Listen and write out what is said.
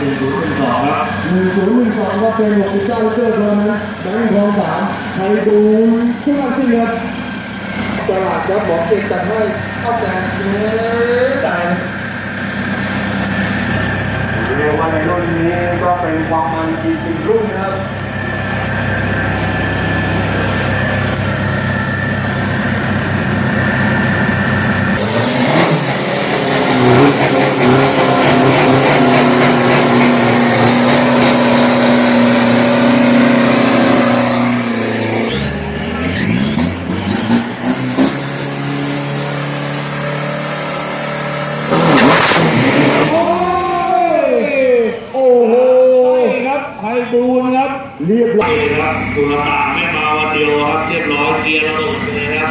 หนึ่งศูนย์หนึ่งสองครับหนึ่งศูนย์หนึ่งสองก็เป็นหกสิบเก้าลิตรเท่านั้นแบงค์ทองสามไทยดูช่วยสิครับตลาดครับบอกเอกจัดให้เข้าแต่เตายเรียกว่าในรุ่นนี้ก็เป็นความมันอีกหนึ่งรุ่นนะครับ โอ้ยโอ้โหครับไทยบูนครับ เรียบร้อยนี่ครับสุรตานไม่มาวันเดียวครับเรียบร้อยเกียร์ระเบิดเลยครับ